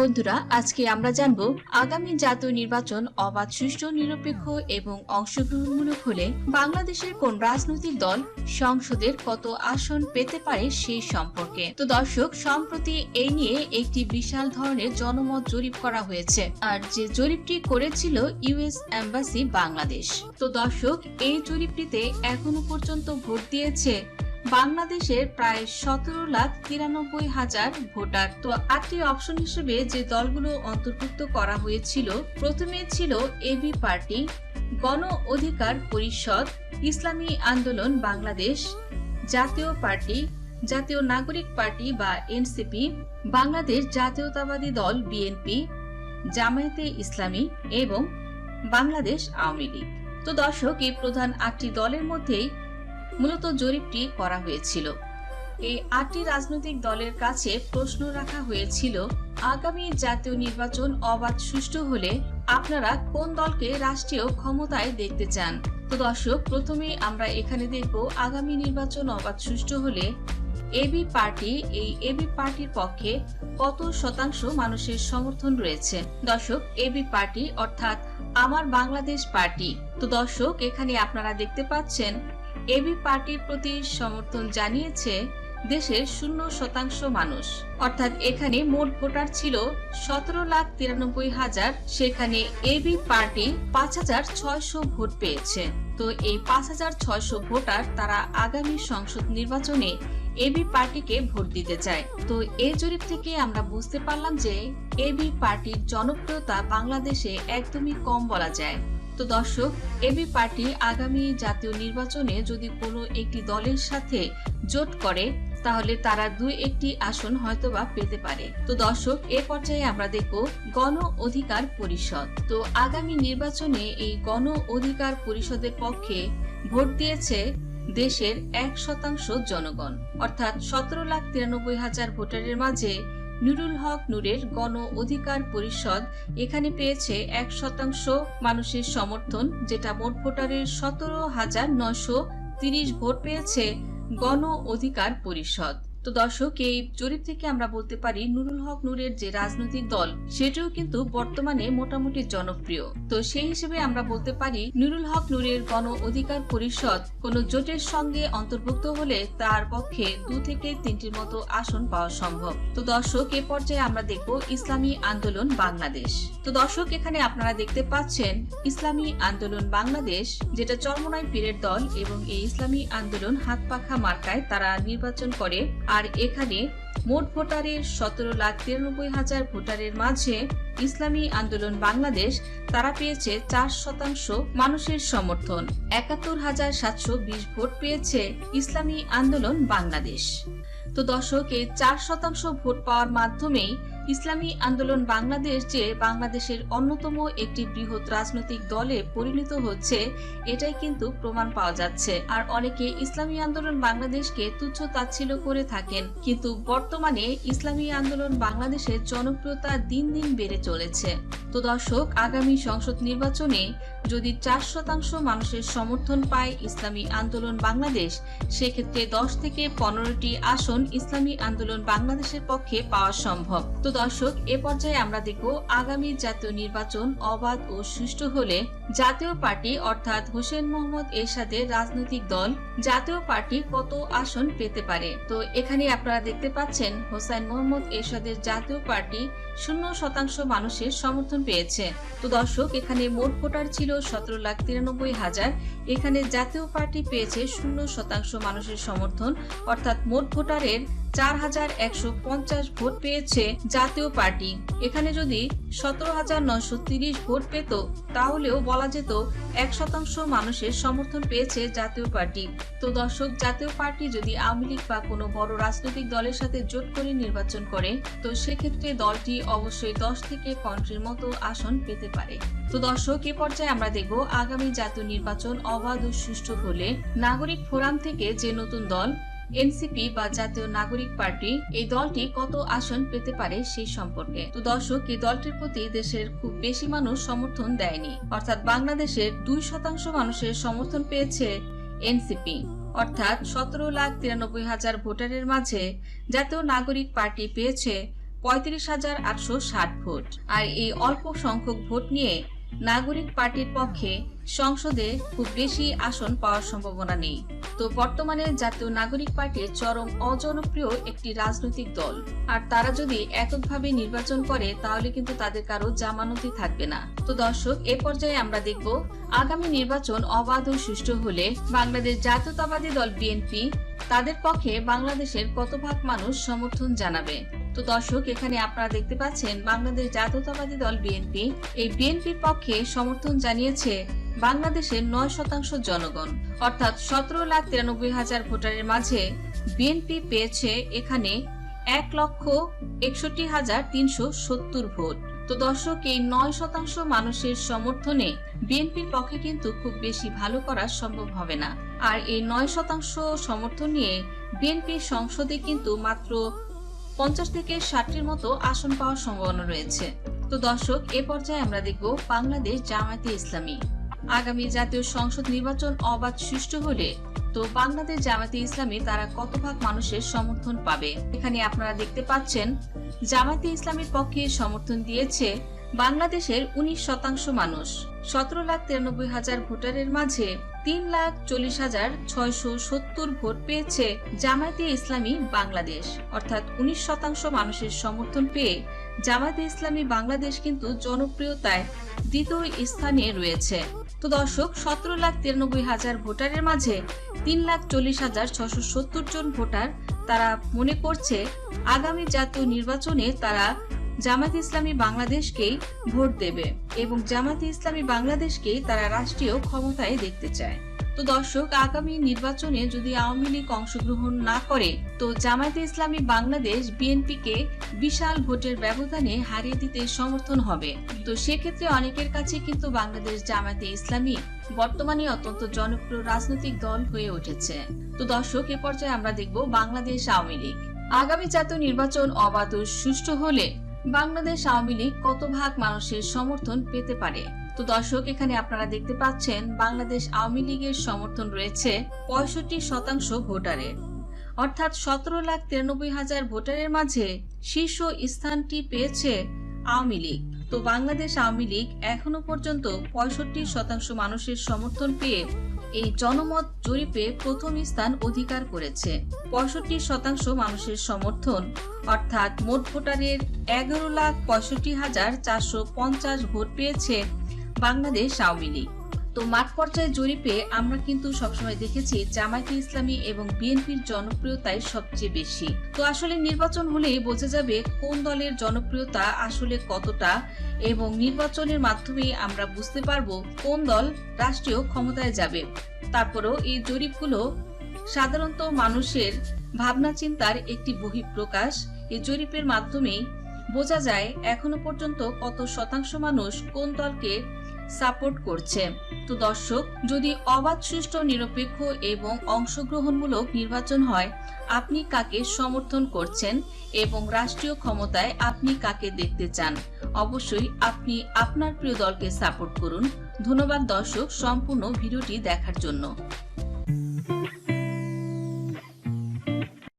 বন্ধুরা, আজকে আমরা জানব আগামী জাতীয় নির্বাচন অবাধ, সুষ্ঠু, নিরপেক্ষ এবং অংশগ্রহণমূলক হলে বাংলাদেশের কোন রাজনৈতিক দল সংসদের কত আসন পেতে পারে সেই সম্পর্কে। তো দর্শক, সম্প্রতি এই নিয়ে একটি বিশাল ধরনের জনমত জরিপ করা হয়েছে আর যে জরিপটি করেছিল ইউএস এম্বাসি বাংলাদেশ। তো দর্শক, এই জরিপটিতে এখনও পর্যন্ত ভোট দিয়েছে বাংলাদেশের প্রায় সতেরো লাখ তিরানব্বই হাজার ভোটার। তো আটটি অপশন হিসেবে যে দলগুলো অন্তর্ভুক্ত করা হয়েছিল, প্রথমে ছিল এবি পার্টি, গণ অধিকার পরিষদ, ইসলামী আন্দোলন বাংলাদেশ, জাতীয় পার্টি, জাতীয় নাগরিক পার্টি বা এনসিপি বাংলাদেশ জাতীয়তাবাদী দল বিএনপি জামায়াতে ইসলামী এবং বাংলাদেশ আওয়ামী লীগ। তো দর্শক, এই প্রধান আটটি দলের মধ্যেই মূলত জরিপটি করা হয়েছিল। এই আটটি রাজনৈতিক দলের কাছে প্রশ্ন রাখা হয়েছিল, আগামী জাতীয় নির্বাচন অবাধ সুষ্ঠু হলে আপনারা কোন দলকে রাষ্ট্রীয় ক্ষমতায় দেখতে চান? তো দর্শক প্রথমে আমরা এখানে দেখব আগামী নির্বাচন অবাধ সুষ্ঠু হলে এবি পার্টি, এই এবি পার্টির পক্ষে কত শতাংশ মানুষের সমর্থন রয়েছে? দর্শক, এবি পার্টি অর্থাৎ আমার বাংলাদেশ পার্টি। তো দর্শক, এখানে আপনারা দেখতে পাচ্ছেন এবি পার্টির প্রতি সমর্থন জানিয়েছে দেশের শূন্য শতাংশ মানুষ। অর্থাৎ এখানে মোট ভোটার ছিল সতেরো লাখ তিরানব্বই হাজার, সেখানে এবি পার্টি পাঁচ হাজার ছয়শো ভোট পেয়েছে। তো এই পাঁচ হাজার ছয়শো ভোটার তারা আগামী সংসদ নির্বাচনে এবি পার্টিকে ভোট দিতে চায়। তো এই জরিপ থেকে আমরা বুঝতে পারলাম যে এবি পার্টির জনপ্রিয়তা বাংলাদেশে একদমই কম বলা যায়। তো দর্শক এবি পার্টি আগামী জাতীয় নির্বাচনে যদি কোনো একটি দলের সাথে জোট করে, তাহলে তারা দুই একটি আসন হয়তোবা পেতে পারে। তো দর্শক, এ পর্যায়ে আমরা দেখব গণ অধিকার পরিষদ। তো আগামী নির্বাচনে এই গণ অধিকার পরিষদের পক্ষে ভোট দিয়েছে দেশের এক শতাংশ জনগণ। অর্থাৎ সতেরো লাখ তিরানব্বই হাজার ভোটারের মাঝে নুরুল হক নূরের গণ অধিকার পরিষদ এখানে পেয়েছে এক শতাংশ মানুষের সমর্থন, যেটা মোট ভোটারের সতেরো হাজার নয়শো তিরিশ ভোট পেয়েছে গণ অধিকার পরিষদ। তো দর্শক, এই জরিপ থেকে আমরা বলতে পারি, নুরুল হক নূরের যে রাজনৈতিক দল, সেটিও কিন্তু বর্তমানে মোটামুটি জনপ্রিয়। তো সেই হিসেবে আমরা বলতে পারি, নুরুল হক নূরের গণ অধিকার পরিষদ কোন জোটের সঙ্গে অন্তর্ভুক্ত হলে তার পক্ষে দু থেকে তিনটির মতো আসন পাওয়া সম্ভব। তো দর্শক, এ পর্যায়ে আমরা দেখব ইসলামী আন্দোলন বাংলাদেশ। তো দর্শক, এখানে আপনারা দেখতে পাচ্ছেন, ইসলামী আন্দোলন বাংলাদেশ, যেটা চরমনাই পীরের দল এবং এই ইসলামী আন্দোলন হাত পাখা মার্কায় তারা নির্বাচন করে আর এখানে মোট ভোটারের সতেরো লাখ তিরানব্বই হাজার ভোটারের মাঝে ইসলামী আন্দোলন বাংলাদেশ, তারা পেয়েছে চার শতাংশ মানুষের সমর্থন। একাত্তর হাজার সাতশো বিশ ভোট পেয়েছে ইসলামী আন্দোলন বাংলাদেশ। তো দর্শক, এই চার শতাংশ ভোট পাওয়ার মাধ্যমেই ইসলামী আন্দোলন বাংলাদেশ যে বাংলাদেশের অন্যতম একটি বৃহৎ রাজনৈতিক দলে পরিণত হচ্ছে, এটাই কিন্তু প্রমাণ পাওয়া যাচ্ছে। আর অনেকে ইসলামী আন্দোলন বাংলাদেশকে তুচ্ছ তাচ্ছিল্য করে থাকেন, কিন্তু বর্তমানে ইসলামী আন্দোলন বাংলাদেশের জনপ্রিয়তা দিন দিন বেড়ে চলেছে। তো দর্শক, আগামী সংসদ নির্বাচনে যদি চার শতাংশ মানুষের সমর্থন পায় ইসলামী আন্দোলন বাংলাদেশ, সেক্ষেত্রে দশ থেকে পনেরোটি আসন ইসলামী আন্দোলন বাংলাদেশের পক্ষে পাওয়া সম্ভব। তো দর্শক, এ পর্যায়ে আমরা দেখব আগামী জাতীয় নির্বাচন অবাধ ও সুষ্ঠু হলে জাতীয় পার্টি অর্থাৎ হোসেন মোহাম্মদ এরশাদের রাজনৈতিক দল জাতীয় পার্টি কত আসন পেতে পারে? তো এখানে আপনারা দেখতে পাচ্ছেন, হোসেন মোহাম্মদ এরশাদের জাতীয় পার্টি শূন্য শতাংশ মানুষের সমর্থন পেয়েছে। তো দর্শক, এখানে মোট ভোটার ছিল সতেরো লাখ তিরানব্বই হাজার। এখানে জাতীয় পার্টি পেয়েছে শূন্য শতাংশ মানুষের সমর্থন। অর্থাৎ মোট ভোটারের চার হাজার একশো পঞ্চাশ ভোট পেয়েছে জাতীয় পার্টি। এখানে যদি সতেরো হাজার নশো তিরিশ ভোট পেত, তাহলেও বলা যেত এক শতাংশ মানুষের সমর্থন পেয়েছে জাতীয় পার্টি। তো দর্শক, জাতীয় পার্টি যদি আওয়ামী লীগ বা কোনো বড় রাজনৈতিক দলের সাথে জোট করে নির্বাচন করে, তো সেক্ষেত্রে দলটি অবশ্যই দশ থেকে পনেরোটির মতো আসন পেতে পারে। তো দর্শক, এ পর্যায়ে আমরা দেখব আগামী জাতীয় নির্বাচন অবাধ ও সুষ্ঠু হলে নাগরিক ফোরাম থেকে যে নতুন দল, এনসিপি বা জাতীয় নাগরিক পার্টি, এই দলটি কত আসন পেতে পারে সেই সম্পর্কে। তো দর্শক, এই দলটির প্রতি দেশের খুব বেশি মানুষ সমর্থন দেয়নি। অর্থাৎ বাংলাদেশের দুই শতাংশ মানুষের সমর্থন পেয়েছে এনসিপি। অর্থাৎ সতেরো লাখ তিরানব্বই হাজার ভোটারের মাঝে জাতীয় নাগরিক পার্টি পেয়েছে পঁয়ত্রিশ হাজার আটশো ষাট ভোট। আর এই অল্প সংখ্যক ভোট নিয়ে নাগরিক পার্টির পক্ষে সংসদে খুব বেশি আসন পাওয়ার সম্ভাবনা নেই। তো বর্তমানে জাতীয় নাগরিক পার্টির চরম অজনপ্রিয় একটি রাজনৈতিক দল। আর তারা যদি এককভাবে নির্বাচন করে, তাহলে কিন্তু তাদের কারও জামানতি থাকবে না। তো দর্শক, এ পর্যায়ে আমরা দেখব আগামী নির্বাচন অবাধ ও সুষ্ঠু হলে বাংলাদেশ জাতীয়তাবাদী দল বিএনপি তাদের পক্ষে বাংলাদেশের কত ভাগ মানুষ সমর্থন জানাবে। তো দর্শক, এখানে আপনারা দেখতে পাচ্ছেন বাংলাদেশ জাতীয়তাবাদী দল বিএনপি এই বিএনপির পক্ষে সমর্থন জানিয়েছে বাংলাদেশের নয় শতাংশ জনগণ। অর্থাৎ সতেরো লাখ তিরানব্বই হাজার ভোটারের মাঝে বিএনপি পেয়েছে এখানে এক লক্ষ একষট্টি হাজার তিনশো সত্তর ভোট। তো দর্শক, এই নয় শতাংশ মানুষের সমর্থনে বিএনপির পক্ষে কিন্তু খুব বেশি ভালো করা সম্ভব হবে না। আর এই নয় শতাংশ সমর্থন নিয়ে বিএনপি সংসদে কিন্তু মাত্র পঞ্চাশ থেকে ষাটটির মতো আসন পাওয়ার সম্ভাবনা রয়েছে। তো দর্শক, এ পর্যায়ে আমরা দেখব বাংলাদেশ জামায়াতে ইসলামী। আগামী জাতীয় সংসদ নির্বাচন অবাধ সুষ্ঠু হলে তো বাংলাদেশ জামায়াতে ইসলামী তারা কত ভাগ মানুষের সমর্থন পাবে? এখানে আপনারা দেখতে পাচ্ছেন, জামায়াতে ইসলামীর পক্ষে সমর্থন দিয়েছে বাংলাদেশের উনিশ শতাংশ মানুষ। সতেরো লাখ তিরানব্বই হাজার ভোটারের মাঝে তিন লাখ চল্লিশ হাজার ছয়শো সত্তর ভোট পেয়েছে জামায়াতে ইসলামী বাংলাদেশ। অর্থাৎ উনিশ শতাংশ মানুষের সমর্থন পেয়ে জামায়াতে ইসলামী বাংলাদেশ কিন্তু জনপ্রিয়তায় দ্বিতীয় স্থানে রয়েছে। তো দর্শক, সতেরো লাখ তিরানব্বই হাজার ভোটারের মাঝে তিন লাখ চল্লিশ হাজার ছশো সত্তর জন ভোটার তারা মনে করছে আগামী জাতীয় নির্বাচনে তারা জামাত ইসলামী বাংলাদেশকেই ভোট দেবে এবং জামাতে ইসলামী বাংলাদেশকেই তারা রাষ্ট্রীয় ক্ষমতায় দেখতে চায়। তো দর্শক, আগামী নির্বাচনে যদি আওয়ামী লীগ অংশগ্রহণ না করে, তো জামায়াতে ইসলামী বাংলাদেশ বিএনপিকে বিশাল ভোটের ব্যবধানে হারিয়ে দিতে সমর্থন হবে। তো সেক্ষেত্রে অনেকের কাছে কিন্তু বাংলাদেশ জামায়াতে ইসলামী বর্তমানে অত্যন্ত জনপ্রিয় রাজনৈতিক দল হয়ে উঠেছে। তো দর্শক, এ পর্যায়ে আমরা দেখব বাংলাদেশ আওয়ামী লীগ। আগামী জাতীয় নির্বাচন অবাধ সুষ্ঠু হলে বাংলাদেশ আওয়ামী লীগ কত ভাগ মানুষের সমর্থন পেতে পারে? তো দর্শক, এখানে আপনারা দেখতে পাচ্ছেন বাংলাদেশ আওয়ামী লীগের সমর্থন রয়েছে পঁয়ষট্টি শতাংশ ভোটারের অর্থাৎ সতেরো লাখ তিরানব্বই হাজার ভোটারের মাঝে শীর্ষ স্থানটি পেয়েছে আওয়ামী লীগ। তো বাংলাদেশ আওয়ামী লীগ এখনও পর্যন্ত পঁয়ষট্টি শতাংশ মানুষের সমর্থন পেয়ে এই জনমত জরিপে প্রথম স্থান অধিকার করেছে। পঁয়ষট্টি শতাংশ মানুষের সমর্থন, অর্থাৎ মোট ভোটারের এগারো লাখ পঁয়ষট্টি হাজার চারশো পঞ্চাশ ভোট পেয়েছে বাংলাদেশ আওয়ামী লীগ। তো মাঠ পর্যায়ে জরিপে আমরা কিন্তু সবসময় দেখেছি জামায়াতে ইসলামী এবং বিএনপির জনপ্রিয়তাই সবচেয়ে বেশি। তো আসলে নির্বাচন হলেই বোঝা যাবে কোন দলের জনপ্রিয়তা আসলে কতটা এবং নির্বাচনের মাধ্যমে আমরা বুঝতে পারব কোন দল রাষ্ট্রীয় ক্ষমতায় যাবে। তারপরেও এই জরিপগুলো সাধারণত মানুষের ভাবনা চিন্তার একটি বহিঃপ্রকাশ। এই জরিপের মাধ্যমেই বোঝা যায় এখনও পর্যন্ত কত শতাংশ মানুষ কোন দলকে সাপোর্ট করছে। তো দর্শক, যদি অবাধ, সুষ্ঠু, নিরপেক্ষ এবং অংশগ্রহণমূলক নির্বাচন হয়, আপনি কাকে সমর্থন করছেন এবং রাষ্ট্রীয় ক্ষমতায় আপনি কাকে দেখতে চান? অবশ্যই আপনি আপনার প্রিয় দলকে সাপোর্ট করুন। ধন্যবাদ দর্শক, সম্পূর্ণ ভিডিওটি দেখার জন্য।